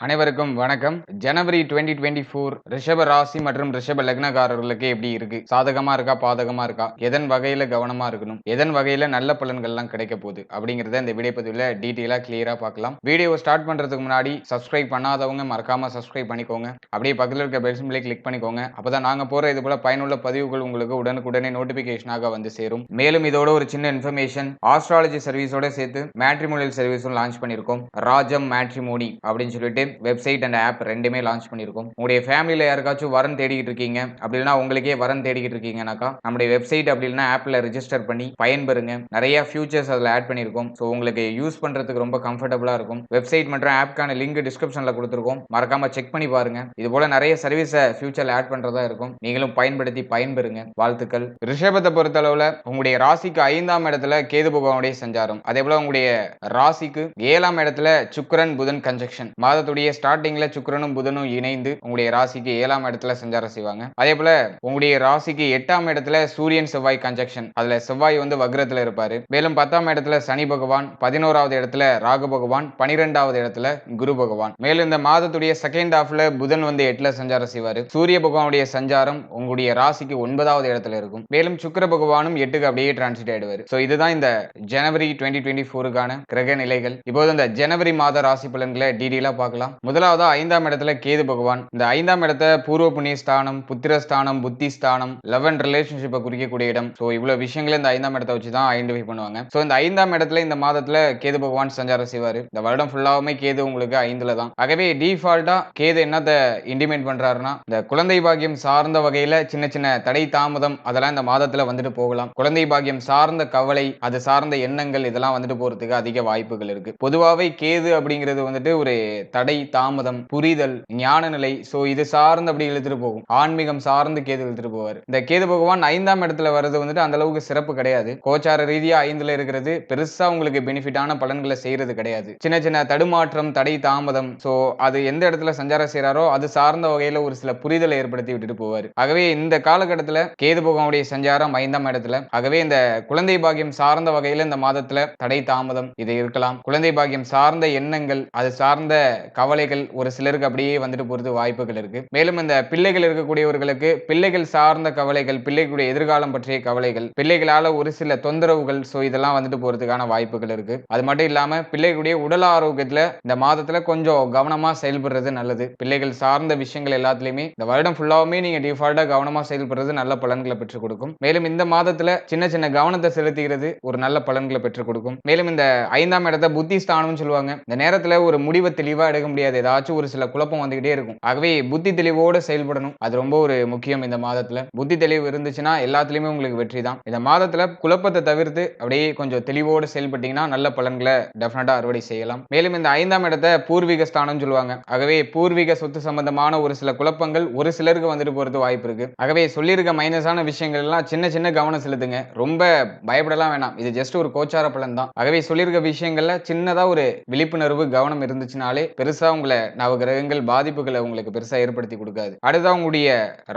அனைவருக்கும் வணக்கம். ஜனவரி twenty twenty four ரிஷப ராசி மற்றும் ரிஷப லக்னக்காரர்களுக்கு எப்படி இருக்கு? சாதகமா இருக்கா? பாதகமா இருக்கா? எதன் வகையில கவனமா இருக்கணும்? எதன் வகையில நல்ல பலன்கள்லாம் கிடைக்க போகுது? அப்படிங்கறத இந்த வீடியோ பதிவில் டீட்டெயிலா கிளியரா பார்க்கலாம். வீடியோ ஸ்டார்ட் பண்றதுக்கு முன்னாடி சப்ஸ்கிரைப் பண்ணாதவங்க மறக்காம சப்ஸ்கிரைப் பண்ணிக்கோங்க. அப்படியே பக்கத்தில் இருக்க பெல் சிம்பிளை கிளிக் பண்ணிக்கோங்க. அப்பதான் நாங்க போற இது போல பயனுள்ள பதிவுகள் உங்களுக்கு உடனுக்குடனே நோட்டிபிகேஷனாக வந்து சேரும். மேலும் இதோட ஒரு சின்ன இன்ஃபர்மேஷன் ஆஸ்ட்ராலஜி சர்வீஸோட சேர்த்து மேட்ரிமோனியல் சர்வீஸும் லான்ச் பண்ணியிருக்கோம். ராஜம் மேட்ரிமோனி அப்படின்னு சொல்லிட்டு வெப்சைட் அண்ட் ஆப் ரெண்டுமே லான்ச் பண்ணியிருக்கோம். உங்களுடைய ஃபேமிலியில் யாருக்காச்சும் வரன் தேடிக்கிட்டு இருக்கீங்க அப்படி இல்லைனா உங்களுக்கே வரன் தேடிக்கிட்டு இருக்கீங்கனாக்கா நம்முடைய வெப்சைட் அப்படி இல்லைனா ஆப்பில் ரிஜிஸ்டர் பண்ணி பயன்பெறுங்க. நிறைய ஃபியூச்சர்ஸ் அதில் ஆட் பண்ணியிருக்கோம். ஸோ உங்களுக்கு யூஸ் பண்ணுறதுக்கு ரொம்ப கம்ஃபர்டபுளாக இருக்கும். வெப்சைட் மற்றும் ஆப்க்கான லிங்க் டிஸ்கிரிப்ஷனில் கொடுத்துருக்கோம். மறக்காம செக் பண்ணி பாருங்க. இது போல நிறைய சர்வீஸை ஃபியூச்சரில் ஆட் பண்ணுறதா இருக்கும். நீங்களும் பயன்படுத்தி பயன்பெறுங்க. வாழ்த்துக்கள். ரிஷபத்தை பொறுத்தளவில் உங்களுடைய ராசிக்கு ஐந்தாம் இடத்துல கேது பகவானுடைய சஞ்சாரம். அதே போல உங்களுடைய ராசிக்கு ஏழாம் இடத்துல சுக்கரன் புதன் கன்ஜெக்ஷன் மாதத்துடைய ஸ்டார்டிங்ல சுக்கிரனும் புதனும் இணைந்து உங்களுடைய ராசிக்கு ஏழாம் இடத்துல சஞ்சாரம் செய்வாங்க. அதே போல உங்களுடைய ராசிக்கு எட்டாம் இடத்துல சூரியன் செவ்வாய் கன்ஜெக்ஷன் அதுல செவ்வாய் வந்து வக்ரத்துல இருப்பாரு. மேலும் பத்தாம் இடத்துல சனி பகவான் பதினோராவது இடத்துல ராகு பகவான் பனிரெண்டாவது இடத்துல குரு பகவான். மேலும் இந்த மாதத்துடைய செகண்ட் ஹாஃப்ல புதன் வந்து எட்டுல சஞ்சாரம் செய்வாரு. சூரிய பகவானுடைய சஞ்சாரம் உங்களுடைய ராசிக்கு ஒன்பதாவது இடத்துல இருக்கும். மேலும் சுக்கர பகவானும் எட்டுக்கு அப்படியே டிரான்சிட் ஆயிடுவார். ஸோ இதுதான் இந்த ஜனவரி டுவெண்ட்டி டுவெண்ட்டி ஃபோருக்கான கிரக நிலைகள். இப்போது இந்த ஜனவரி மாத ராசி பலன்களை டீடெயிலாக பார்க்கலாம். முதலாவது ஐந்தாம் இடத்துல கேது பகவான். இந்த ஐந்தாம் இடத்த பூர்வ புண்ணிய ஸ்தானம் புத்திரஸ்தானம் புத்தி ஸ்தானம் லவ் அண்ட் ரிலேஷன்ஷிப்பை குறிக்கக்கூடிய இடம். ஸோ இவ்வளவு விஷயங்களை இந்த ஐந்தாம் இடத்தை வச்சு தான் ஐடென்டிஃபை பண்ணுவாங்க. ஸோ இந்த ஐந்தாம் இடத்துல இந்த மாதத்துல கேது பகவான் சஞ்சாரம் செய்வார். இந்த வருடம் ஃபுல்லாவுமே கேது உங்களுக்கு ஐந்துல தான். ஆகவே டிஃபால்ட்டா கேது என்னத்தை இன்டிமேட் பண்றாருன்னா இந்த குழந்தை பாக்கியம் சார்ந்த வகையில சின்ன சின்ன தடை தாமதம் அதெல்லாம் இந்த மாதத்துல வந்துட்டு போகலாம். குழந்தை பாக்கியம் சார்ந்த கவலை அது சார்ந்த எண்ணங்கள் இதெல்லாம் வந்துட்டு போறதுக்கு அதிக வாய்ப்புகள் இருக்கு. பொதுவாகவே கேது அப்படிங்கிறது வந்துட்டு ஒரு தடை தாமதம் புரிதல் ஞான நிலை சோ இது சார்ந்து அப்படி இழுத்துட்டு போகும். ஆன்மீகம் சார்ந்து கேது இழுத்துட்டு போவார். இந்த கேது பகவான் ஐந்தாம் இடத்துல வர்றது வந்துட்டு அந்த அளவுக்கு சிறப்பு கிடையாது. கோச்சார ரீதியா ஐந்துல இருக்கிறது பெருசா உங்களுக்கு பெனிஃபிட்டான பலன்களை செய்யறது கிடையாது. சின்ன சின்ன தடுமாற்றம் தடை தாமதம். சோ அது எந்த இடத்துல சஞ்சாரம் செய்யறாரோ அது சார்ந்த வகையில ஒரு சில புரிதலை ஏற்படுத்தி விட்டுட்டு போவார். ஆகவே இந்த காலகட்டத்துல கேது பகவானுடைய சஞ்சாரம் ஐந்தாம் இடத்துல. ஆகவே இந்த குழந்தை பாகியம் சார்ந்த வகையில இந்த மாதத்துல தடை தாமதம் இது இருக்கலாம். குழந்தை பாகியம் சார்ந்த எண்ணங்கள் அது சார்ந்த கவலை கவலைகள் ஒரு சிலருக்கு அப்படியே வந்துட்டு போகிறது வாய்ப்புகள் இருக்கு. மேலும் இந்த பிள்ளைகள் இருக்கக்கூடியவர்களுக்கு பிள்ளைகள் சார்ந்த கவலைகள் பிள்ளைகளுடைய எதிர்காலம் பற்றிய கவலைகள் பிள்ளைகளால் ஒரு சில தொந்தரவுகள் ஸோ இதெல்லாம் வந்துட்டு போறதுக்கான வாய்ப்புகள் இருக்குது அது மட்டும் இல்லாமல் பிள்ளைகளுடைய உடல் ஆரோக்கியத்தில் இந்த மாதத்தில் கொஞ்சம் கவனமாக செயல்படுறது நல்லது. பிள்ளைகள் சார்ந்த விஷயங்கள் எல்லாத்துலேயுமே இந்த வருடம் ஃபுல்லாவுமே நீங்கள் டிஃபால்ட்டாக கவனமாக செயல்படுறது நல்ல பலன்களை பெற்றுக் கொடுக்கும். மேலும் இந்த மாதத்தில் சின்ன சின்ன கவனத்தை செலுத்துகிறது ஒரு நல்ல பலன்களை பெற்றுக் கொடுக்கும். மேலும் இந்த ஐந்தாம் இடத்தை புத்தி ஸ்தானம்னு சொல்லுவாங்க. இந்த நேரத்தில் ஒரு முடிவை தெளிவாக எடுக்க முடியாது. ஏதாச்சும் ஒரு சில குழப்பம் வந்துகிட்டே இருக்கும். ஆகவே புத்தி தெளிவோட செயல்படணும். அது ரொம்ப ஒரு முக்கியம் இந்த மாதத்துல. புத்தி தெளிவு இருந்துச்சுன்னா எல்லாத்துலயுமே உங்களுக்கு வெற்றி தான். இந்த மாதத்துல குழப்பத்தை தவிர்த்து அப்படியே கொஞ்சம் தெளிவோடு செயல்பட்டீங்கன்னா நல்ல பலன்களை டெஃபினட்டா அறுவடை செய்யலாம். மேலும் இந்த ஐந்தாம் இடத்தை பூர்வீக ஸ்தானம் சொல்லுவாங்க. ஆகவே பூர்வீக சொத்து சம்பந்தமான ஒரு சில குழப்பங்கள் ஒரு சிலருக்கு வந்துட்டு போறது வாய்ப்பு இருக்கு. ஆகவே சொல்லியிருக்க மைனஸான விஷயங்கள் எல்லாம் சின்ன சின்ன கவனம் செலுத்துங்க. ரொம்ப பயப்படலாம் வேணாம். இது ஜஸ்ட் ஒரு கோச்சார பலன் தான். ஆகவே சொல்லியிருக்க விஷயங்கள்ல சின்னதா ஒரு விழிப்புணர்வு கவனம் இருந்துச்சுனாலே பெருசா பெருசா உங்களை நவகிரகங்கள் பாதிப்புகளை உங்களுக்கு பெருசா ஏற்படுத்தி கொடுக்காது. அடுத்தா உங்களுடைய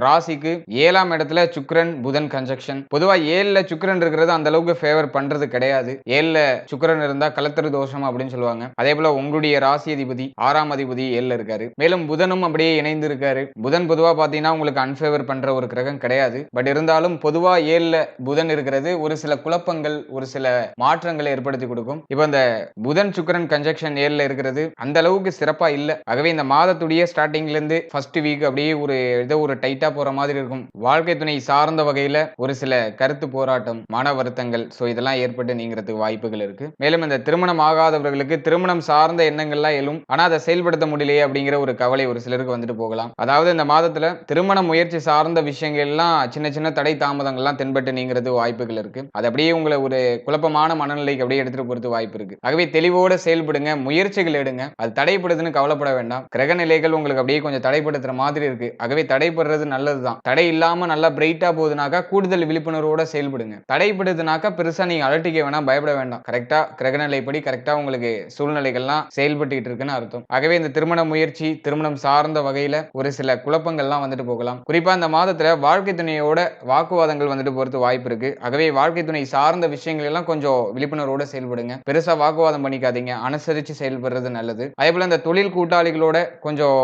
ராசிக்கு ஏழாம் இடத்துல சுக்ரன் புதன் கன்ஜக்ஷன் பொதுவா ஏழுல சுக்கிரன் இருக்கிறது அந்த அளவுக்கு ஃபேவர் பண்றது கிடையாது. ஏழுல சுக்கிரன் இருந்தா கலத்தரு தோஷம் அப்படின்னு சொல்லுவாங்க. அதே போல உங்களுடைய ராசி அதிபதி ஆறாம் அதிபதி ஏழுல இருக்காரு. மேலும் புதனும் அப்படியே இணைந்து இருக்காரு. புதன் பொதுவா பாத்தீங்கன்னா உங்களுக்கு அன்ஃபேவர் பண்ற ஒரு கிரகம் கிடையாது. பட் இருந்தாலும் பொதுவா ஏழுல புதன் இருக்கிறது ஒரு சில குழப்பங்கள் ஒரு சில மாற்றங்களை ஏற்படுத்தி கொடுக்கும். இப்போ இந்த புதன் சுக்கரன் கன்ஜெக்ஷன் ஏழுல இருக்கிறது அந்த அளவுக்கு சிறப்பா இல்ல. ஆகவே இந்த மாதத்துடைய ஸ்டார்டிங்ல இருந்து ஃபர்ஸ்ட் வீக் அப்படியே ஒரு ஏதோ ஒரு டைட்டா போற மாதிரி இருக்கும். வாழ்க்கை துணை சார்ந்த வகையில ஒரு சில கருத்து போராட்டம் மன வருத்தங்கள் ஸோ இதெல்லாம் ஏற்பட்டு நீங்கிறதுக்கு வாய்ப்புகள் இருக்கு. மேலும் இந்த திருமணம் ஆகாதவர்களுக்கு திருமணம் சார்ந்த எண்ணங்கள்லாம் எழும். ஆனா அதை செயல்படுத்த முடியலையே அப்படிங்கிற ஒரு கவலை ஒரு சிலருக்கு வந்துட்டு போகலாம். அதாவது இந்த மாதத்துல திருமண முயற்சி சார்ந்த விஷயங்கள் எல்லாம் சின்ன சின்ன தடை தாமதங்கள்லாம் தென்பட்டு நீங்கிறது வாய்ப்புகள் இருக்கு. அது அப்படியே உங்களை ஒரு குழப்பமான மனநிலைக்கு அப்படியே எடுத்துட்டு போறது வாய்ப்பு இருக்கு. ஆகவே தெளிவோட செயல்படுங்க முயற்சிகள் எடுங்க. அது வருதுன்னு கவலைப்பட வேண்டாம். கிரக நிலைகள் உங்களுக்கு அப்படியே கொஞ்சம் தடைப்படுத்துற மாதிரி இருக்கு. ஆகவே தடைப்படுறது நல்லதுதான். தடை இல்லாம நல்லா பிரைட்டா போகுதுனாக்கா கூடுதல் விழிப்புணர்வோட செயல்படுங்க. தடைப்படுதுனாக்கா பெருசா நீங்க அலட்டிக்க வேணாம் பயப்பட வேண்டாம். கரெக்டா கிரகநிலைப்படி கரெக்டா உங்களுக்கு சூழ்நிலைகள்லாம் செயல்பட்டு இருக்குன்னு அர்த்தம். ஆகவே இந்த திருமண முயற்சி திருமணம் சார்ந்த வகையில ஒரு சில குழப்பங்கள்லாம் வந்துட்டு போகலாம். குறிப்பா இந்த மாதத்துல வாழ்க்கை துணையோட வாக்குவாதங்கள் வந்துட்டு போறது வாய்ப்பு இருக்கு. ஆகவே வாழ்க்கை துணை சார்ந்த விஷயங்கள் எல்லாம் கொஞ்சம் விழிப்புணர்வோட செயல்படுங்க. பெருசா வாக்குவாதம் பண்ணிக்காதீங்க. அனுசரிச்சு செயல்படுறது நல்லது. அதே போல இந்த தொழில் கூட்டாளிகளோட கொஞ்சம்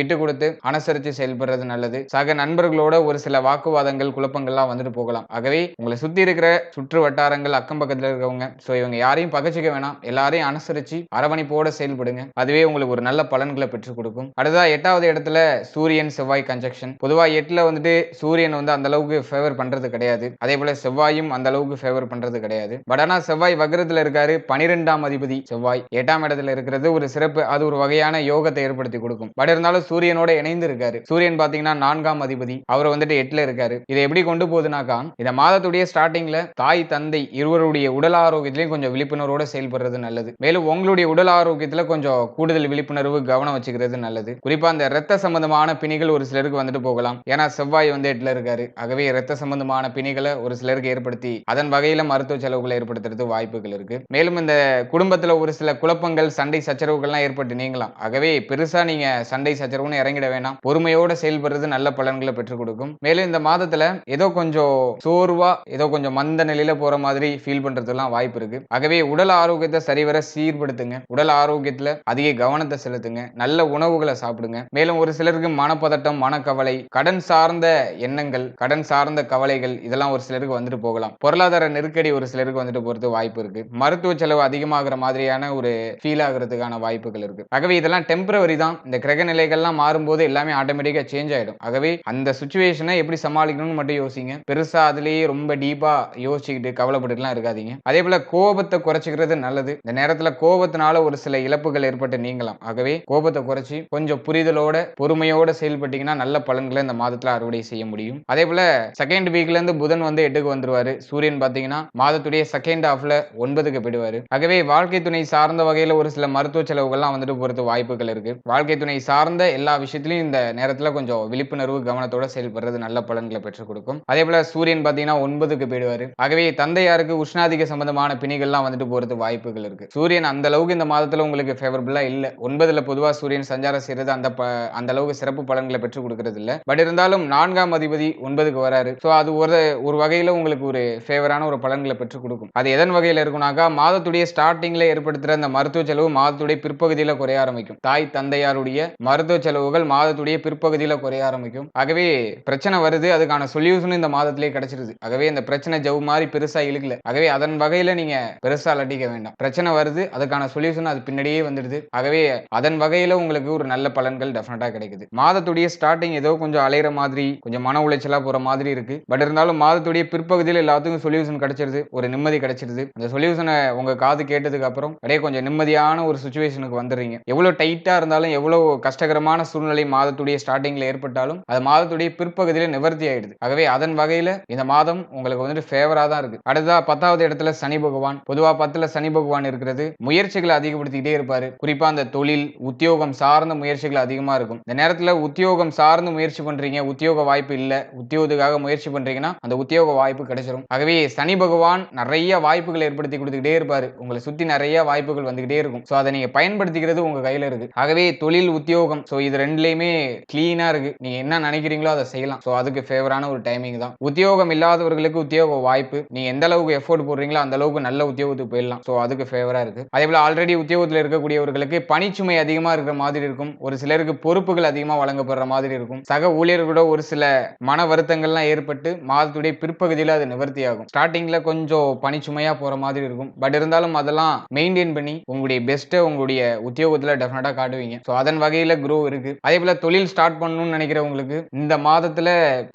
விட்டு கொடுத்து அனுசரித்து செயல்படுறது நல்லது. சக நண்பர்களோட ஒரு சில வாக்குவாதங்கள் குழப்பங்கள்லாம் வந்துட்டு போகலாம். ஆகவே உங்களை சுற்றி இருக்கிற சுற்று வட்டாரங்கள் அக்கம் பக்கத்தில் இருக்கவங்க ஸோ இவங்க யாரையும் பகச்சிக்க வேணாம். எல்லாரையும் அனுசரித்து அரவணைப்போட செயல்படுங்க. அதுவே உங்களுக்கு ஒரு நல்ல பலன்களை பெற்றுக் கொடுக்கும். அடுத்ததா எட்டாவது இடத்துல சூரியன் செவ்வாய் கன்ஜெக்ஷன் பொதுவாக எட்டில் வந்துட்டு சூரியன் வந்து அந்த அளவுக்கு ஃபேவர் பண்ணுறது கிடையாது. அதே போல செவ்வாயும் அந்த அளவுக்கு ஃபேவர் பண்ணுறது கிடையாது. பட் ஆனால் செவ்வாய் வக்ரத்துல இருக்காரு பனிரெண்டாம் அதிபதி செவ்வாய். எட்டாம் இடத்துல இருக்கிறது ஒரு சிறப்பு. அது ஒரு வகையான யோகத்தை ஏற்படுத்தி கொடுக்கும். பட் இருந்தாலும் சூரியனோட இணைந்து இருக்காரு. சூரியன் பாத்தீங்கன்னா நான்காம் அதிபதி. அவர் வந்துட்டு எட்டுல இருக்காரு. இதை எப்படி கொண்டு போகுதுனாக்கா இந்த மாதத்துடைய ஸ்டார்டிங்ல தாய் தந்தை இருவருடைய உடல் ஆரோக்கியத்திலையும் கொஞ்சம் விழிப்புணர்வோட செயல்படுறது நல்லது. மேலும் உங்களுடைய உடல் ஆரோக்கியத்துல கொஞ்சம் கூடுதல் விழிப்புணர்வு கவனம் வச்சுக்கிறது நல்லது. குறிப்பா அந்த ரத்த சம்பந்தமான பிணிகள் ஒரு சிலருக்கு வந்துட்டு போகலாம். ஏன்னா செவ்வாய் வந்து எட்டுல இருக்காரு. ஆகவே ரத்த சம்பந்தமான பிணிகளை ஒரு சிலருக்கு ஏற்படுத்தி அதன் வகையில மருத்துவ செலவுகளை ஏற்படுத்துறது வாய்ப்புகள் இருக்கு. மேலும் இந்த குடும்பத்துல ஒரு சில குழப்பங்கள் சண்டை சச்சரவுகள்லாம் ஏற்பட்டு நீங்களாம் ஆகவே பெருசா நீங்க சண்டை சச்சரவுன்னு இறங்கிட வேணாம். பொறுமையோட செயல்படுறது நல்ல பலன்களை பெற்றுக் கொடுக்கும். மேலும் இந்த மாதத்துல ஏதோ கொஞ்சம் சோர்வா ஏதோ கொஞ்சம் மந்த நிலையில போற மாதிரி ஃபீல் பண்றதுலாம் வாய்ப்பு இருக்கு. ஆகவே உடல் ஆரோக்கியத்தை சரிவர சீர்படுத்துங்க. உடல் ஆரோக்கியத்துல அதிக கவனத்தை செலுத்துங்க. நல்ல உணவுகளை சாப்பிடுங்க. மேலும் ஒரு சிலருக்கு மனப்பதட்டம் மனக்கவலை கடன் சார்ந்த எண்ணங்கள் கடன் சார்ந்த கவலைகள் இதெல்லாம் ஒரு சிலருக்கு வந்துட்டு போகலாம். பொருளாதார நெருக்கடி ஒரு சிலருக்கு வந்துட்டு போறது வாய்ப்பு இருக்கு. மருத்துவ செலவு அதிகமாகிற மாதிரியான ஒரு ஃபீல் ஆகுறதுக்கான வாய்ப்புகள் இருக்கு. ஆகவே இதெல்லாம் டெம்பரவரி தான். இந்த கிரக நிலைகள்லாம் மாறும்போது எல்லாமே ஆட்டோமேட்டிக்கா சேஞ்ச் ஆயிடும். ஆகவே அந்த சுச்சுவேஷனை எப்படி சமாளிக்கணும்னு மட்டும் யோசிங்க. பெருசா அதுலேயே ரொம்ப டீப்பா யோசிச்சுக்கிட்டு கவலைப்பட்டுலாம் இருக்காதீங்க. அதே போல கோபத்தை குறைச்சிக்கிறது நல்லது. இந்த நேரத்தில் கோபத்தினால ஒரு சில இழப்புகள் ஏற்பட்டு நீங்கலாம். ஆகவே கோபத்தை குறைச்சி கொஞ்சம் புரிதலோட பொறுமையோட செயல்பட்டீங்கன்னா நல்ல பலன்களை இந்த மாதத்துல அறுவடை செய்ய முடியும். அதே போல செகண்ட் வீக்ல இருந்து புதன் வந்து எட்டுக்கு வந்துருவாரு. சூரியன் பாத்தீங்கன்னா மாதத்துடைய செகண்ட் ஹாஃப்ல ஒன்பதுக்கு போயிடுவாரு. ஆகவே வாழ்க்கை துணை சார்ந்த வகையில் ஒரு சில மருத்துவ செலவுகள்லாம் வந்துட்டு போறது வாய்ப்புகள் இருக்குது வாழ்க்கை துணை சார்ந்த எல்லா விஷயத்துலையும் இந்த நேரத்தில் கொஞ்சம் விழிப்புணர்வு கவனத்தோட செயல்படுறது நல்ல பலன்களை பெற்றுக் கொடுக்கும். அதே போல் சூரியன் பார்த்தீங்கன்னா ஒன்பதுக்கு போயிடுவாரு. ஆகவே தந்தையாருக்கு உஷ்ணாதிக சம்பந்தமான பிணிகள்லாம் வந்துட்டு போறது வாய்ப்புகள் இருக்குது சூரியன் அந்த அளவுக்கு இந்த மாதத்தில் உங்களுக்கு ஃபேவரபுளாக இல்லை. ஒன்பதுல பொதுவா சூரியன் சஞ்சாரம் செய்யறது அந்த ப- அந்த அளவுக்கு சிறப்பு பலன்களை பெற்றுக் கொடுக்கறது இல்லை. பட் இருந்தாலும் நான்காம் அதிபதி ஒன்பதுக்கு வராரு. சோ அது ஒரு ஒரு வகையில உங்களுக்கு ஒரு ஃபேவரான ஒரு பலன்களை பெற்றுக் கொடுக்கும். அது எதன் வகையில இருக்கும்னாக்கா மாதத்துடைய ஸ்டார்டிங்ல ஏற்படுத்துற அந்த மருத்துவ செலவு மாதத்துடைய பிற்பகுதியில குறைய ஆரம்பிக்கும். தாய் தந்தையாருடைய மருத்துவ செலவுகள் மாதத்துடைய பிற்பகுதியில் குறைய ஆரம்பிக்கும். ஆகவே பிரச்சனை வருது அதுக்கான சொல்யூஷன் இந்த மாதத்திலே கிடைச்சிருது. ஆகவே இந்த பிரச்சனை ஜவு மாதிரி பெருசா இழுக்கல. ஆகவே அதன் வகையில நீங்க பெருசா அலட்டிக்க வேண்டாம். பிரச்சனை வருது அதுக்கான சொல்யூஷன் அது பின்னாடியே வந்துடுது. ஆகவே அதன் வகையில உங்களுக்கு ஒரு நல்ல பலன்கள் டெஃபினட்டா கிடைக்குது. மாதத்துடைய ஸ்டார்டிங் ஏதோ கொஞ்சம் அலையிற மாதிரி கொஞ்சம் மன உளைச்சலா போற மாதிரி இருக்கு. பட் இருந்தாலும் மாதத்துடைய பிற்பகுதியில் எல்லாத்துக்கும் சொல்யூஷன் கிடைச்சிருது ஒரு நிம்மதி கிடைச்சிருது. அந்த சொல்யூஷனை உங்க காது கேட்டதுக்கு அப்புறம் அப்படியே கொஞ்சம் நிம்மதியான ஒரு சுச்சுவேஷனுக்கு வந்துடுறீங்க. எவ்வளோ டைட்டாக இருந்தாலும் எவ்வளோ கஷ்டகரமான சூழ்நிலை மாதத்துடைய ஸ்டார்டிங்கில் ஏற்பட்டாலும் அது மாதத்துடைய பிற்பகுதியில் நிவர்த்தி ஆயிடுது. ஆகவே அதன் வகையில் இந்த மாதம் உங்களுக்கு வந்துட்டு ஃபேவராக தான் இருக்குது அடுத்ததாக பத்தாவது இடத்துல சனி பகவான். பொதுவாக பத்தில் சனி பகவான் இருக்கிறது முயற்சிகளை அதிகப்படுத்திக்கிட்டே இருப்பார். குறிப்பாக அந்த தொழில் உத்தியோகம் சார்ந்த முயற்சிகள் அதிகமாக இருக்கும். இந்த நேரத்தில் உத்தியோகம் சார்ந்து முயற்சி பண்ணுறீங்க உத்தியோக வாய்ப்பு இல்லை உத்தியோகத்துக்காக முயற்சி பண்ணுறீங்கன்னா அந்த உத்தியோக வாய்ப்பு கிடைச்சிடும் ஆகவே சனி பகவான் நிறைய வாய்ப்புகள் ஏற்படுத்தி கொடுத்துக்கிட்டே இருப்பார். உங்களை சுற்றி நிறைய வாய்ப்புகள் வந்துக்கிட்டே இருக்கும். ஸோ அதை நீங்கள் பயன்படுத்திக்கிறது உங்க கையில இருக்கு. ஆகவே தொழில் உத்தியோகம் சோ இது ரெண்டுலயுமே கிளீனா இருக்கு. நீங்க என்ன நினைக்கிறீங்களோ அதை செய்யலாம். சோ அதுக்கு ஃபேவரான ஒரு டைமிங் தான். உத்தியோகம் இல்லாதவர்களுக்கு உத்தியோக வாய்ப்பு. நீங்க எந்த அளவுக்கு எஃபோர்ட் போடுறீங்களோ அந்த அளவுக்கு நல்ல உத்தியோகத்துக்கு போயிடலாம். சோ அதுக்கு ஃபேவரா இருக்கு. அதே போல ஆல்ரெடி உத்தியோகத்தில் இருக்கக்கூடியவர்களுக்கு பணிச்சுமை அதிகமா இருக்கிற மாதிரி இருக்கும். ஒரு சிலருக்கு பொறுப்புகள் அதிகமா வழங்கப்படுற மாதிரி இருக்கும். சக ஊழியர்களோட ஒரு சில மன வருத்தங்கள்லாம் ஏற்பட்டு மாதத்துடைய பிற்பகுதியில் அது நிவர்த்தி ஆகும். ஸ்டார்டிங்ல கொஞ்சம் பணிச்சுமையா போற மாதிரி இருக்கும். பட் இருந்தாலும் அதெல்லாம் மெயின்டைன் பண்ணி உங்களுடைய பெஸ்ட்டை உங்களுடைய உத்தியோகத்தில் டெஃபினட்டா காட்டுவீங்க. ஸோ அதன் வகையில க்ரோ இருக்கு. அதே போல தொழில் ஸ்டார்ட் பண்ணணும்னு நினைக்கிறவங்களுக்கு இந்த மாதத்துல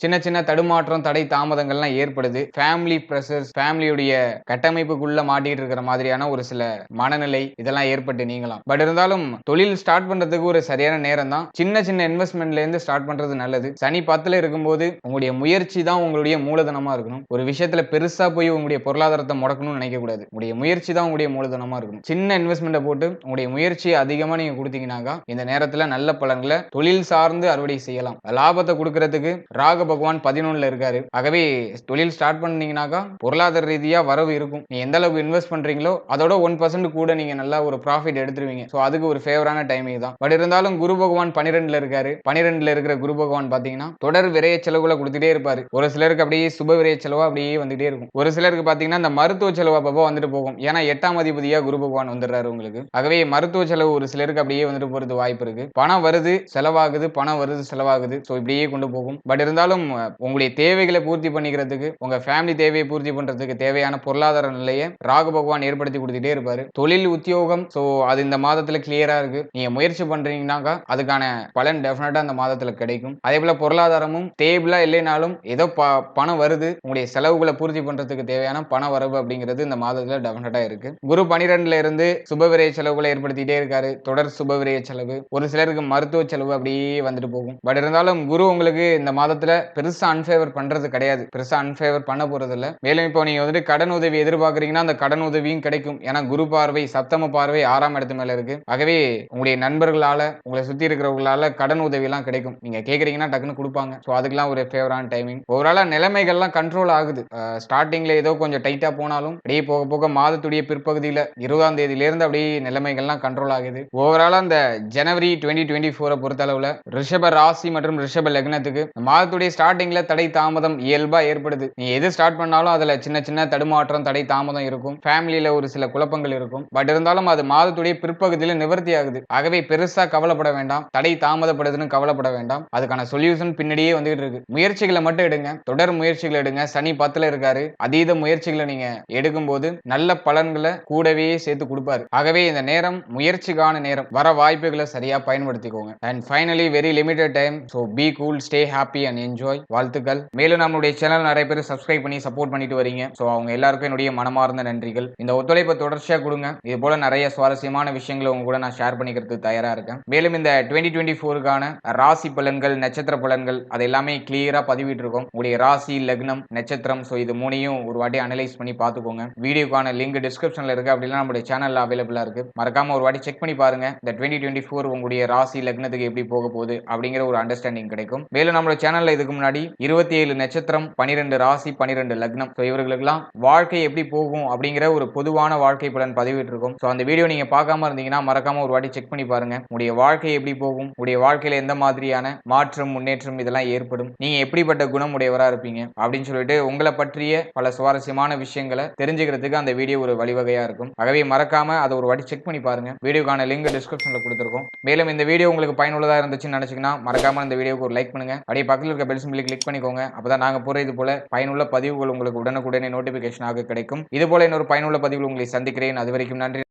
சின்ன சின்ன தடுமாற்றம் தடை தாமதங்கள்லாம் ஏற்படுது. ஃபேமிலி ப்ரெஷர்ஸ் ஃபேமிலியுடைய கட்டமைப்புக்குள்ள மாட்டிட்டு இருக்கிற மாதிரியான ஒரு சில மனநிலை இதெல்லாம் ஏற்பட்டு நீங்களாம் பட் இருந்தாலும் தொழில் ஸ்டார்ட் பண்றதுக்கு ஒரு சரியான நேரம் தான் சின்ன சின்ன இன்வெஸ்ட்மெண்ட்ல இருந்து ஸ்டார்ட் பண்றது நல்லது. சனி பத்துல இருக்கும்போது உங்களுடைய முயற்சி தான் உங்களுடைய மூலதனமா இருக்கணும். ஒரு விஷயத்துல பெருசா போய் உங்களுடைய பொருளாதாரத்தை முடக்கணும்னு நினைக்க கூடாது உங்களுடைய முயற்சி தான் உங்களுடைய மூலதனமா இருக்கணும். சின்ன இன்வெஸ்ட்மெண்ட்டை போட்டு உங்களுடைய முயற்சியை அதிகம் நீங்க கொடுத்தீங்கன்னாக்கா இந்த நேரத்தில் நல்ல பலன்களை தொழில் சார்ந்து அறுவடை செய்யலாம். லாபத்தை கொடுக்கறதுக்கு ராக பகவான் பதினொன்னுல இருக்காரு. ஆகவே தொழில் ஸ்டார்ட் பண்ணீங்கன்னாக்கா பொருளாதார ரீதியா வரவு இருக்கும். நீ எந்த அளவுக்கு இன்வெஸ்ட் பண்றீங்களோ அதோட ஒன் பர்சன்ட் கூட நீங்க நல்லா ஒரு ப்ராஃபிட் எடுத்துருவீங்க. ஸோ அதுக்கு ஒரு ஃபேவரான டைமிங் தான் பட் இருந்தாலும் குரு பகவான் பன்னிரெண்டுல இருக்காரு. பன்னிரெண்டுல இருக்கிற குரு பகவான் பாத்தீங்கன்னா தொடர் விரைய செலவுகளை கொடுத்துட்டே இருப்பாரு. ஒரு சிலருக்கு அப்படியே சுப விரைய செலவாக அப்படியே வந்துட்டே இருக்கும். ஒரு சிலருக்கு பாத்தீங்கன்னா இந்த மருத்துவ செலவு அப்பப்போ வந்துட்டு போகும். ஏன்னா எட்டாம் அதிபதியாக குரு பகவான் வந்துடுறாரு உங்களுக்கு. ஆகவே மருத்துவ செலவு ஒரு சிலருக்கு அப்படியே வந்துட்டு போறது வாய்ப்பு இருக்கு. பணம் வருது செலவாகுது பணம் வருது செலவாகுது. ஸோ இப்படியே கொண்டு போகும். பட் இருந்தாலும் உங்களுடைய தேவைகளை பூர்த்தி பண்ணிக்கிறதுக்கு உங்க ஃபேமிலி தேவையை பூர்த்தி பண்றதுக்கு தேவையான பொருளாதார நிலையை ராகு பகவான் ஏற்படுத்தி கொடுத்துட்டே இருப்பாரு. தொழில் உத்தியோகம் ஸோ அது இந்த மாதத்துல கிளியரா இருக்கு. நீங்க முயற்சி பண்றீங்கன்னாக்கா அதுக்கான பலன் டெஃபினட்டா அந்த மாதத்துல கிடைக்கும். அதே போல பொருளாதாரமும் டேபிளா இல்லைனாலும் ஏதோ ப பணம் வருது. உங்களுடைய செலவுகளை பூர்த்தி பண்றதுக்கு தேவையான பண வரவு அப்படிங்கிறது இந்த மாதத்துல டெஃபினட்டா இருக்கு. குரு பனிரெண்டுல இருந்து சுபவிரை செலவுகளை ஏற்படுத்திட்டே இருக்காரு. தொடர் சுபவிரய செலவு ஒரு சிலருக்கு மருத்துவ செலவு அப்படியே வந்துட்டு போகும். பட் இருந்தாலும் குரு உங்களுக்கு இந்த மாதத்துல பெருசா அன்ஃபேவர் பண்றது கிடையாது. பெருசா அன்ஃபேவர் பண்ண போறது இல்ல மேலும் இப்போ நீங்க வந்துட்டு கடன் உதவி எதிர்பார்க்கறீங்கன்னா அந்த கடன் உதவியும் கிடைக்கும். ஏன்னா குரு பார்வை சப்தம பார்வை ஆறாம் இடத்து மேல இருக்கு. ஆகவே உங்களுடைய நண்பர்களால உங்களை சுத்தி இருக்கிறவங்களால கடன் உதவி எல்லாம் கிடைக்கும். நீங்க கேக்குறீங்கன்னா டக்குன்னு கொடுப்பாங்க. ஸோ அதுக்கெல்லாம் ஒரு ஃபேவரான டைமிங் ஓவராலா நிலைமைகள்லாம் கண்ட்ரோல் ஆகுது. ஸ்டார்டிங்ல ஏதோ கொஞ்சம் டைட்டா போனாலும் அப்படியே போக போக மாதத்துடைய பிற்பகுதியில இருபதாம் தேதியிலிருந்து அப்படியே நிலைமைகள்லாம் கண்ட்ரோல் ஆகுது. ஓவராலா அந்த ஜனவரி டுவெண்ட்டி டுவெண்ட்டி ஃபோரை பொறுத்தளவுல ரிஷப ராசி மற்றும் ரிஷப லக்னத்துக்கு மாதத்துடைய ஸ்டார்டிங்ல தடை தாமதம் இயல்பா ஏற்படுது. நீ எது ஸ்டார்ட் பண்ணாலும் அதுல சின்ன சின்ன தடுமாற்றம் தடை தாமதம் இருக்கும். ஃபேமிலியில ஒரு சில குழப்பங்கள் இருக்கும். பட் இருந்தாலும் அது மாதத்துடைய பிற்பகுதியில நிவர்த்தி ஆகுது. ஆகவே பெருசா கவலைப்பட வேண்டாம். தடை தாமதப்படுதுன்னு கவலைப்பட வேண்டாம். அதுக்கான சொல்யூஷன் பின்னாடியே வந்துகிட்டு இருக்கு. முயற்சிகளை மட்டும் எடுங்க. தொடர் முயற்சிகளை எடுங்க. சனி பத்துல இருக்காரு. அதீத முயற்சிகளை நீங்க எடுக்கும்போது நல்ல பலன்களை கூடவே சேர்த்து கொடுப்பாரு. ஆகவே இந்த நேரம் முயற்சிக்கான நேரம். வர வாய்ப்புகளை சரியா பயன்படுத்திக்கோங்க. And finally very limited time so be cool stay happy and enjoy வாழ்த்துக்கள். மேலும் நம்மளுடைய சேனல் நிறைய பேர் சப்ஸ்கிரைப் பண்ணி சப்போர்ட் பண்ணிட்டு வரீங்க. ஸோ அவங்க எல்லாருக்கும் என்னுடைய மனமார்ந்த நன்றிகள். இந்த ஒத்துழைப்பை தொடர்ச்சியாக கொடுங்க. இது போல நிறைய சுவாரஸ்யமான விஷயங்களை உங்க கூட நான் ஷேர் பண்ணிக்கிறதுக்கு தயாரா இருக்கேன். மேலும் இந்த டுவெண்ட்டி டுவெண்ட்டி ஃபோருக்கான ராசி பலன்கள் நட்சத்திர பலன்கள் அது எல்லாமே கிளியரா பதிவிட்டு இருக்கோம் உங்களுடைய ராசி லக்னம் நட்சத்திரம். ஸோ இது மூணையும் ஒரு வாட்டி அனலைஸ் பண்ணி பார்த்துக்கோங்க. வீடியோக்கான லிங்க் டிஸ்கிரிப்ஷன்ல இருக்கு. அப்படின்னா நம்மளுடைய சேனலில் அவைலபிளா இருக்கு. மறக்காம ஒரு வாட்டி செக் பண்ணி பாருங்க. இந்த டுவெண்ட்டி டுவெண்ட்டி ஃபோர் உங்களுடைய ராசி லக்னத்துக்கு எப்படி போக போகுது அப்படிங்கிற ஒரு அண்டர்ஸ்டாண்டிங் கிடைக்கும். மேலும் நம்மளோட சேனல்ல இதுக்கு முன்னாடி இருபத்தி ஏழு நட்சத்திரம் பன்னிரெண்டு ராசி பன்னிரெண்டு லக்னம். ஸோ இவர்களுக்கெல்லாம் வாழ்க்கை எப்படி போகும் அப்படிங்கிற ஒரு பொதுவான வாழ்க்கை பலன் பதிவிட்டு இருக்கும் ஸோ அந்த வீடியோ நீங்க பார்க்காம இருந்தீங்கன்னா மறக்காம ஒரு வாட்டி செக் பண்ணி பாருங்க. உடைய வாழ்க்கை எப்படி போகும்? உடைய வாழ்க்கையில எந்த மாதிரியான மாற்றம் முன்னேற்றம் இதெல்லாம் ஏற்படும்? நீங்க எப்படிப்பட்ட குணம் உடையவரா இருப்பீங்க? அப்படின்னு சொல்லிட்டு உங்களை பற்றிய பல சுவாரஸ்யமான விஷயங்களை தெரிஞ்சுக்கிறதுக்கு அந்த வீடியோ ஒரு வழிவகையா இருக்கும். ஆகவே மறக்காம அதை ஒரு வாட்டி செக் பண்ணி பாருங்க. வீடியோக்கான லிங்க் டிஸ்கிரிப்ஷனில் கொடுத்துருக்கோம். மேலும் இந்த வீடியோ உங்களுக்கு பயனுள்ளதா இருந்துச்சுன்னு நினைச்சீங்கன்னா மறக்காம இந்த வீடியோக்கு ஒரு லைக் பண்ணுங்க. அப்படியே பக்கத்தில் இருக்க பெல் சிம்பிளி கிளிக் பண்ணிக்கோங்க. அப்பதான் நாங்கள் போகிற இது போல பயனுள்ள பதிவுகள் உங்களுக்கு உடனுக்குடனே நோட்டிஃபிகேஷனாக கிடைக்கும். இது போல இன்னொரு பயனுள்ள பதிவில் உங்களை சந்திக்கிறேன். அது வரைக்கும் நன்றி.